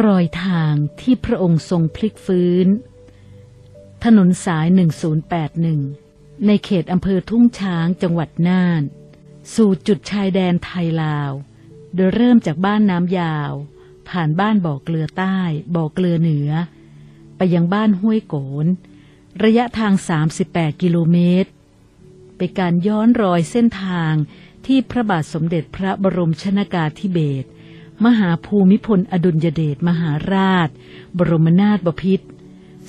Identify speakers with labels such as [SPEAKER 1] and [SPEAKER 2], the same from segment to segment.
[SPEAKER 1] รอยทางที่พระองค์ทรงพลิกฟื้น ถนนสาย 1081 ในเขตอำเภอทุ่งช้างจังหวัดน่าน สู่จุดชายแดนไทยลาว โดยเริ่มจากบ้านน้ำยาว ผ่านบ้านบ่อเกลือใต้ บ่อเกลือเหนือ ไปยังบ้านห้วยโกน ระยะทาง 38 กิโลเมตร เป็นการย้อนรอยเส้นทางที่พระบาทสมเด็จพระบรมชนากาธิเบศร มหาภูมิพลอดุลยเดชมหาราช บรมนาถบพิตร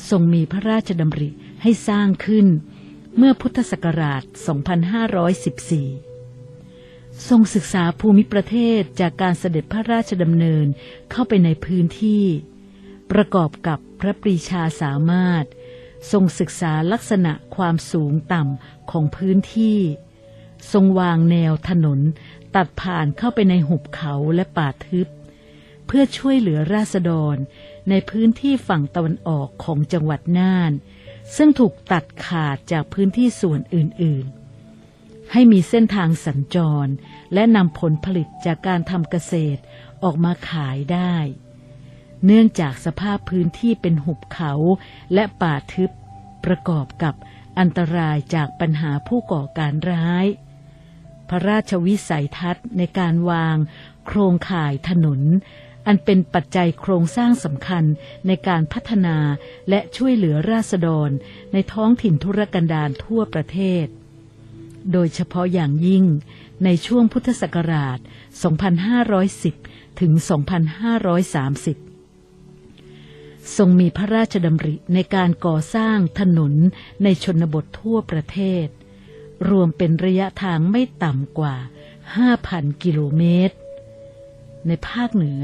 [SPEAKER 1] ทรงมีพระราชดำริให้สร้างขึ้น เมื่อพุทธศักราช 2514 ทรงศึกษาภูมิประเทศจากการเสด็จพระราชดำเนินเข้าไปในพื้นที่ ประกอบกับพระปรีชาสามารถ ทรงศึกษาลักษณะความสูงต่ำของพื้นที่ ทรงวางแนวถนน ตัดผ่านเข้าไปในหุบเขาและป่าทึบ เพื่อช่วยเหลือราษฎรในพื้นที่ฝั่งตะวันออกของจังหวัดน่าน ซึ่งถูกตัดขาดจากพื้นที่ส่วนอื่น ๆ ให้มีเส้นทางสัญจร และนำผลผลิตจากการทำเกษตรออกมาขายได้ เนื่องจากสภาพพื้นที่เป็นหุบเขาและป่าทึบ ประกอบกับอันตรายจากปัญหาผู้ก่อการร้าย พระราชวิสัยทัศน์ในการวาง โครงข่ายถนน อันเป็นปัจจัยโครงสร้างสำคัญในการพัฒนาและช่วยเหลือราษฎร ในท้องถิ่นธุรกันดารทั่วประเทศ โดยเฉพาะอย่างยิ่ง ในช่วงพุทธศักราช 2510 ถึง 2530ทรงมีพระราชดำริในการก่อสร้างถนนในชนบททั่วประเทศ รวมเป็นระยะทางไม่ต่ำกว่า 5,000 กิโลเมตร ในภาคเหนือ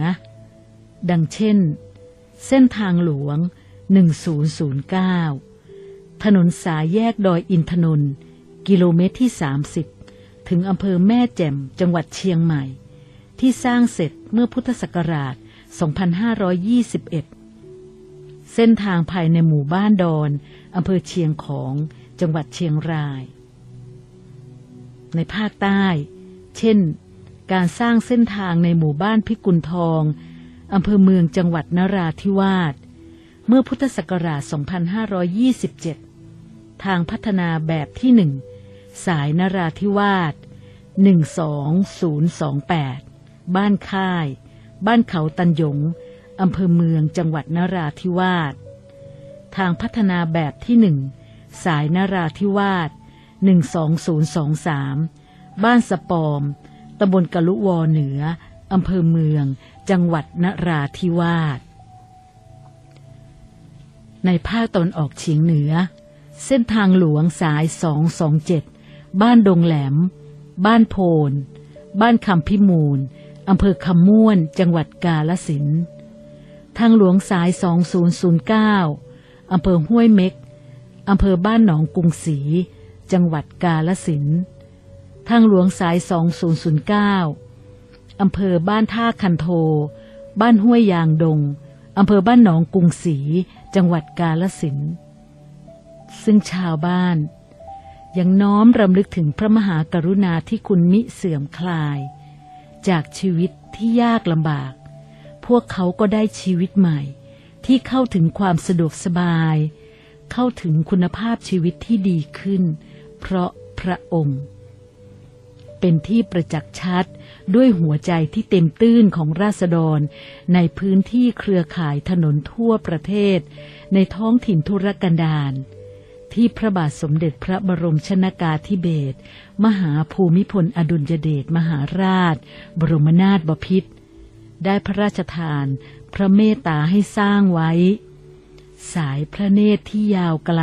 [SPEAKER 1] ดังเช่น เส้นทางหลวง 1009 ถนนสายแยกดอยอินทนนท์กิโลเมตรที่ 30 ถึงอำเภอแม่แจ่มจังหวัดเชียงใหม่ ที่สร้างเสร็จเมื่อพุทธศักราช 2521 เส้นทางภายในหมู่บ้านดอนอำเภอเชียงของจังหวัดเชียงราย ในภาคใต้ เช่น การสร้างเส้นทางในหมู่บ้านพิกุลทอง อำเภอเมืองจังหวัดนราธิวาส เมื่อพุทธศักราช 2527 ทางพัฒนาแบบที่หนึ่งสายนราธิวาส 12028 บ้านค่าย บ้านเขาตันยง อำเภอเมืองจังหวัดนราธิวาส ทางพัฒนาแบบที่หนึ่งสายนราธิวาส 12023 บ้านสปอม ตำบลกะลุวอเหนือ อำเภอเมือง จังหวัดนราธิวาส ในภาคตะวันออกเฉียงเหนือ เส้นทางหลวงสาย 227 บ้านดงแหลม บ้านโพน บ้านคำพิมูล อำเภอคำม่วน จังหวัดกาลสิน ทางหลวงสาย 2009 อำเภอห้วยเม็ก อำเภอบ้านหนองกรุงศรี จังหวัดกาลสินทางหลวงสาย 2009 อำเภอบ้านท่าคันโท บ้านห้วยยางดง อำเภอบ้านหนองกรุงศรี จังหวัดกาลสิน ซึ่งชาวบ้าน ยังน้อมรำลึกถึงพระมหากรุณาที่คุณมิเสื่อมคลาย จากชีวิตที่ยากลำบาก พวกเขาก็ได้ชีวิตใหม่ ที่เข้าถึงความสะดวกสบาย เข้าถึงคุณภาพชีวิตที่ดีขึ้น เพราะพระองค์ เป็นที่ประจักษ์ชัดด้วยหัวใจที่เต็มตื้นของราษฎร ในพื้นที่เครือข่ายถนนทั่วประเทศ ในท้องถิ่นธุรกันดารที่พระบาทสมเด็จพระบรมชนากาธิเบศรมหาภูมิพลอดุลยเดชมหาราช บรมนาถบพิตรได้พระราชทาน พระเมตตาให้สร้างไว้ สายพระเนตรที่ยาวไกล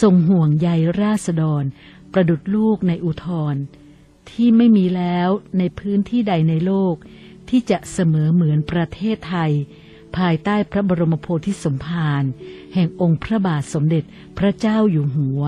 [SPEAKER 1] ทรงห่วงใยราษฎร ประดุดลูกในอุทธรที่ไม่มีแล้วในพื้นที่ใดในโลก ที่จะเสมอเหมือนประเทศไทย ภายใต้พระบรมโพธิสมภารแห่งองค์พระบาทสมเด็จพระเจ้าอยู่หัว